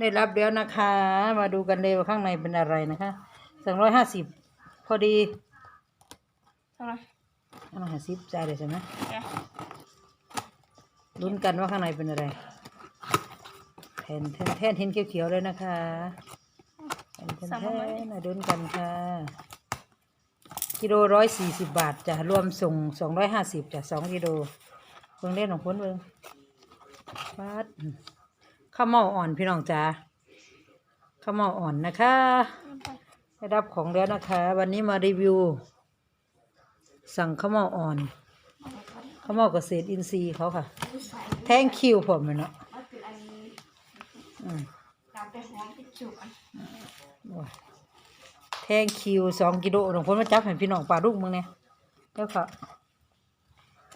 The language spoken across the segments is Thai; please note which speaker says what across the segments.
Speaker 1: ได้รับแล้วนะคะ มาดูกันเลยว่าข้างในเป็นอะไรนะคะสองร้อยห้าสิบพอดี
Speaker 2: ทำไม
Speaker 1: สองร้อยห้าสิบจ่ายเลยใช่ไหม
Speaker 2: เอ๊ะ
Speaker 1: ลุ้นกันว่าข้างในเป็นอะไรแทนแทนแทนเห็นเขียวๆเลยนะคะแทนแทนแทนมาลุ้นกันค่ะ กิโลร้อยสี่สิบบาทจ้ะรวมส่งสองร้อยห้าสิบจ้ะสองกิโลเพิ่งเล่นของพ้นเบิ่งบาท ข้าวเมาอ่อนพี่น้องจ้าข้าวเมาอ่อนนะคะได้รับของแล้วนะคะ วันนี้มารีวิว สั่งข้าวเมาอ่อนข้าวเมาเกษตรอินทรีย์เขาค่ะ แทงคิวผมเลยเนาะ
Speaker 2: อื
Speaker 1: มแทงคิวสองกิโลหลวงพ่อมาจับให้พี่น้องปลาลูกมึงเนี่ยเจ้าค่ะ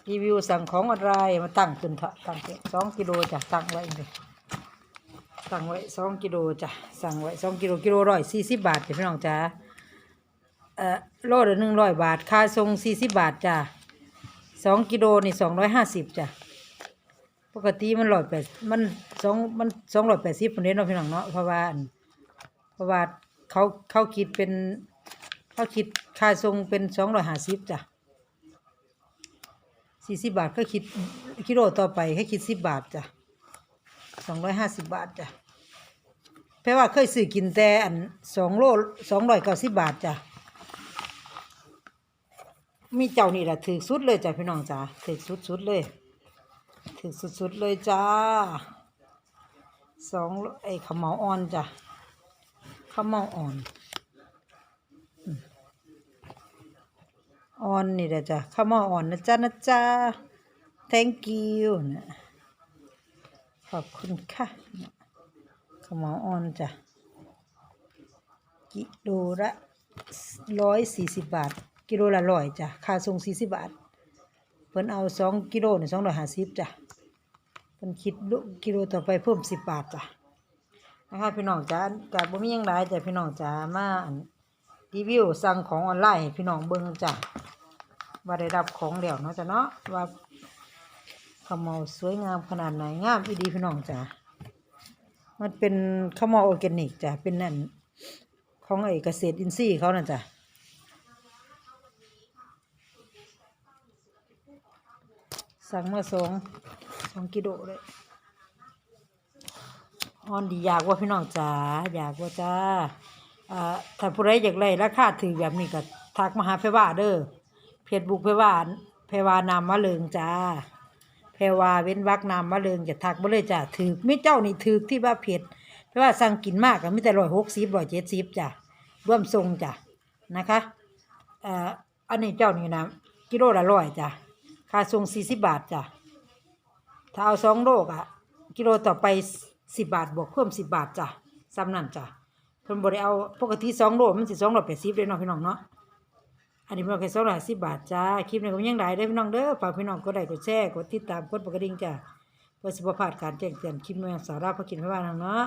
Speaker 1: รีวิวสั่งของอะไรมาตั้งขึ้นเถอะตั้งสองกิโลจ้ะตั้งไว้เลย ตั้งไว้สองกิโลจ้ะสั่งไว้สองกิโลกิโลร้อยสี่สิบบาทจ้ะพี่น้องจ้าเอ่อโลละหนึ่งร้อยบาทค่าทรงสี่สิบบาทจ้ะสองกิโลนี่สองร้อยห้าสิบจ้ะปกติมันร้อยแปดมันสองมันสองร้อยแปดสิบคนเดียวเนาะพี่น้องเนาะเพราะว่าเพราะว่าเขาเขาคิดเป็นเขาคิดค่าทรงเป็นสองร้อยห้าสิบจ้ะสี่สิบบาทก็คิดกิโลต่อไปให้คิดสิบบาทจ้ะ สองร้อยห้าสิบบาทจ้ะแปลว่าเคยซื้อกินแต่อันสองโลสองร้อยเก้าสิบบาทจ้ะมีเจ้านี่แหละถือสุดเลยจ้ะพี่น้องจ้ะถือสุดสุดเลยถือสุดสุดเลยจ้าสองไอ้ขาวเหมาอ่อนจ้ะข้าวเหมาอ่อนอ่อนนี่แหละจ้ะข้าวเหมาอ่อนนะจ๊ะนะจ๊ะ thank you นะ ขอบคุณค่ะขมาอ่อนจ้ะ กิโลละร้อยสี่สิบบาท กิโลละร้อยจ้ะค่าส่งสี่สิบบาทเพิ่นเอาสองกิโลเนี่ยสองร้อยห้าสิบจ้ะเพิ่นคิดลูกกิโลต่อไปเพิ่มสิบบาทจ้ะนะคะพี่น้องจ้ากับบ่มียังหลายจ้ะพี่น้องจ้ามารีวิวสั่งของออนไลน์พี่น้องเบิ่งจ้ะว่าได้รับของแล้วเนาะจ้ะเนาะว่า ขาวเมาสวยงามขนาดไหนงามอีดีพี่น้องจ้ะมันเป็นข้าวเมาออร์แกนิกจ้ะเป็นนั่นของไอ้เกษตรอินทรีย์เขานั่นจ้ะสั่งมาสองสองกิโลเลยอ่อนดีอยากว่าพี่น้องจ๋าอยากว่าจ้าอ่าถ้าผู้ใดอยากได้ราคาถือแบบนี้ก็ทักมาหาเพว่าเด้อเพจบุกเพว่าเพว่านามมะเริงจ้า เพรว่าเว้นวักนามมะเริงจะทักมาเลยจ้าถือไม่เจ้านี่ถือที่ว่าเพจเพราะว่าสั่งกินมากก็มีแต่ร้อยหกสิบร้อยเจ็ดสิบจ้ะร่วมทรงจ้ะนะคะเอ่ออันนี้เจ้านี่นะกิโลละร้อยจ้ะค่าส่งสี่สิบบาทจ้ะถ้าเอาสองโลกอะกิโลต่อไปสิบบาทบวกเพิ่มสิบบาทจ้ะซ้ำนั่นจ้ะเพิ่นบริเอาปกติสองโลมันสิสองร้อยแปดสิบเลยเนาะพี่น้องเนาะ อันนี้มันแค่สองร้อยสิบบาทจ้า คลิปนี้ก็ยังได้ได้พี่น้องเด้อ ฝากพี่น้องกดไลค์กดแชร์ กดติดตามกดปกระดิ่งจ้าเพื่อสิบพลาดการแจ้งเตือนคลิปใหม่สาระพอกินไปบ้านทางเนาะ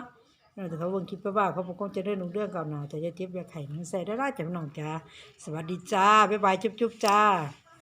Speaker 1: แต่เขาเบิ่งคลิปไปบ้านเขาคงจะได้หนุ่เรื่องเก่าหนาแต่จะเจ็บยาไข่มันใส่ได้ได้จากพี่น้องจ้า สวัสดีจ้า บ๊ายบายจุ๊บๆจ้า